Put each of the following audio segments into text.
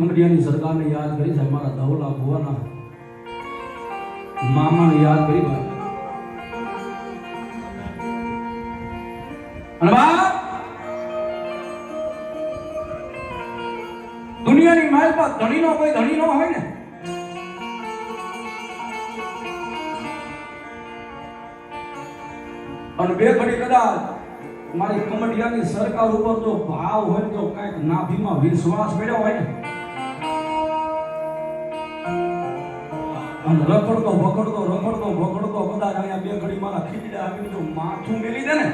ઇન્ડિયાની સરકારને યાદ કરી છે મારા ધવલા ભુવાના મામાને યાદ કરી ભાઈ. દુનિયાની માલ પર ધણીનો કોઈ ધણી નો હોય ને, અને બે ઘડી કદાચ મારી કમડિયાની સરકાર ઉપર જો ભાવ હોય તો કંઈક નાભીમાં વિશ્વાસ મેળવ્યો હોય ને અને રખડતો, ભખડતો રખડતો, ભખડતો બધા અહીંયા બે ઘડી મારા ખીચડા આપી જો માથું મેલી દે ને.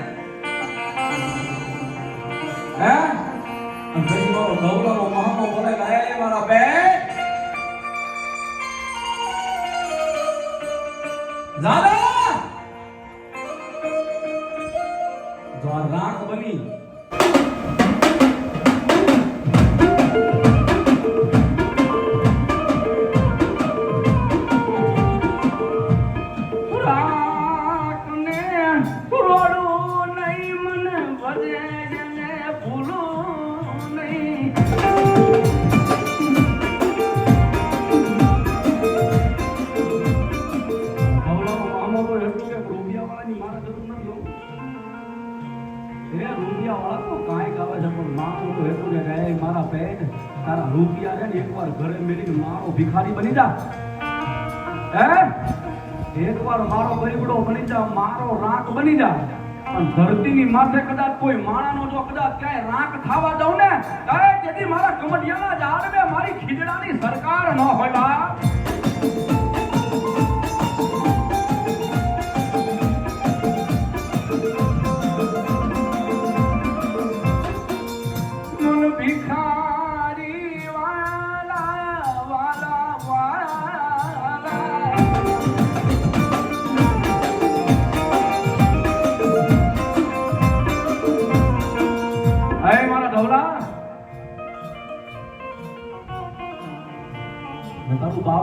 હે? પછી મારો ગૌરવ મહાનો બોલે ગાયા મારા બે દાદા "એ મારા પેટ તારા રૂપિયા ને એકવાર ઘરે મેળીને મારો ભિખારી બની જા. હે? એકવાર મારો ગરીબડો બની જા મારો રાખ બની જા. પણ ધરતીની માથે કદાચ કોઈ માણાનો જો, કદાચ ક્યાંય રાખ ખાવા જાઉં ને એ તેથી મારા કમડિયાના ઝાડવે મારી ખીજડાની સરકાર ન હોય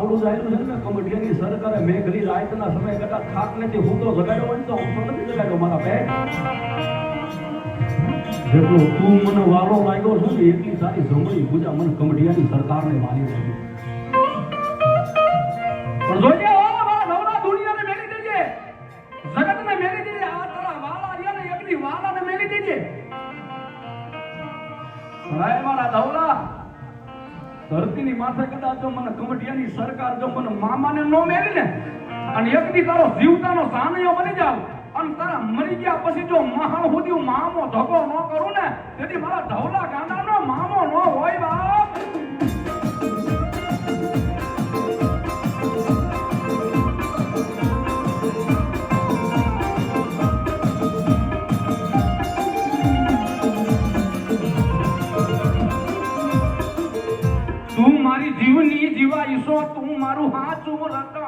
મેં બાવડું જાયલું છે ને કમડિયાની સરકારે મેઘરી રાતના સમય કરતા થાક નથી, હું તો જગાડ્યો હોય તો હું નથી જગાડ્યો મારા પેટ જેટલો તું મને વાલો લાગ્યો છું ને, એટલી સારી જમણી પૂજા મને કમડિયાની સરકારને માની લાગી પણ જોજે ધરતીની માથે કદાચ જો મને કમટિયાની સરકાર જો મને મામાને નો મેરી ને અને એક દી તારો જીવતાનો સાનયો બની જાવ અને તારા મરી ગયા પછી જો મહાણ સુધી મામો ધગો ન કરું ને, તેથી મારા ધવલા ગાંડાનો મામો ન હોય બાપ તું મારું હાચું રતન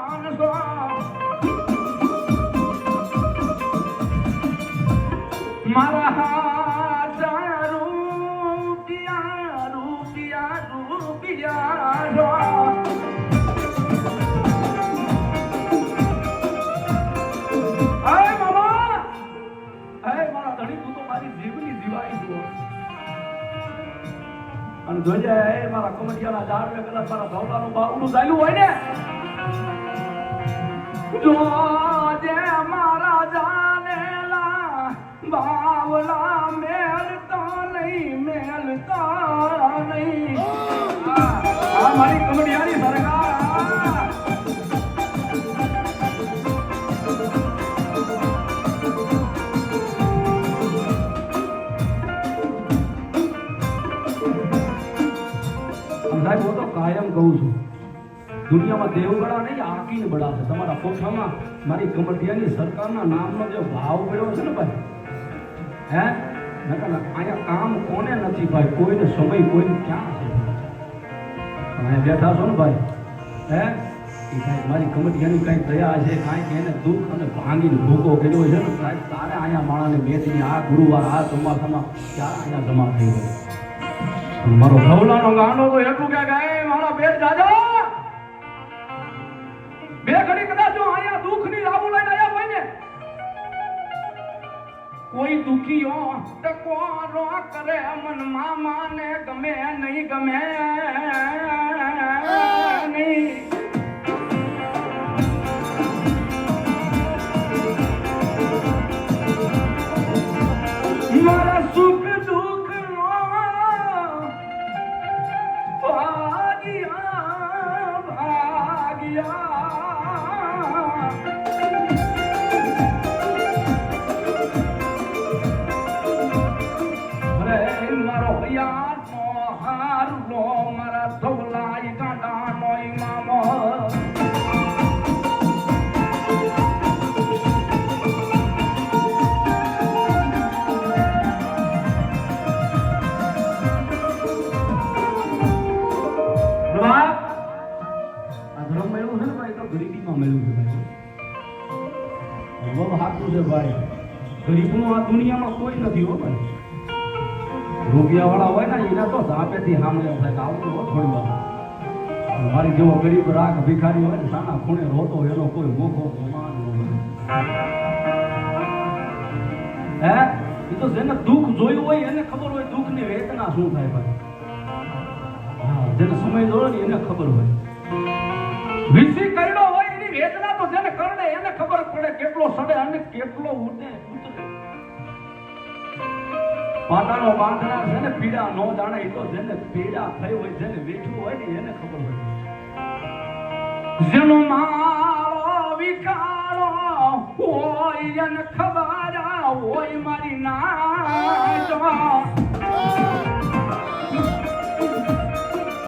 જોજે એ મારા કમટિયાના ઝાડ કદાચ મારા ધવલાનું બાવડું ચાલ્યું હોય ને? જોજે મારા જાનેલા બાવલા મેલતા નહીં મેલતા નહીં. આ મારી કમટિયાની સાહેબ હું તો કાયમ કહું છું. દુનિયામાં દેવગડા નહીં, આકીને બળા છે. તમારા કોઠામાં મારી કમટિયાની સરકારના નામનો જે ભાવ પડ્યો છે ને ભાઈ, હે? નકર અહીંયા કામ કોને નથી ભાઈ? કોઈને સમય, કોઈને ક્યાં છે? અહીંયા બેઠા છો ને ભાઈ, હે? એ ભાઈ, મારી કમટિયાની કાંઈ દયા છે, કાંઈક એને દુઃખ અને ભાંગીને ભૂકો કર્યો છે ને સાહેબ તારે અહીંયા માણાને બેસીને આ ગુરુવાર, આ ચોમાસામાં ક્યાં અહીંયા જમા થઈ ગયો? મારો ભવલાનો ગાંડો તો એટલું કે ગાય મારા બે દાદા. બે ઘડી કદાચ જો અહીંયા દુઃખની લાવું લઈને આવ્યા હોય ને, કોઈ દુખીઓ ટકોરો કરે મન મામાને ગમે નહીં ગમે. નહીં મળ્યું છે ભાઈ? બહુ સાચું છે ભાઈ. ગરીબનું આ દુનિયામાં કોઈ નથી હો ભાઈ. રૂપિયા વાળા હોય ને, એના તો ધાપેથી સાંભળે થાય આવતો આવું હો થોડી વાર. મારી જેવો ગરીબ રાગ ભિખારી હોય ને, સાના ખૂણે રોતો એનો કોઈ મોખો ગુમાન હે? એ તો જેને દુઃખ જોયું હોય, એને ખબર હોય દુઃખની વેદના શું થાય ભાઈ. જેને સમય જોયો ને, એને ખબર હોય. વિસી કરડો વેદના તો જેને કરડે એને ખબર પડે કેટલો સડે અને કેટલો ઉડે. ઉતરે પાટાનો બાંધણા છે ને પીડા નો જાણે એ તો જેને પીડા થઈ હોય, જેને વેઠવું હોય ને એને ખબર હોય. જેનો મારો વિકારો હોય એને ખબર હોય મારી ના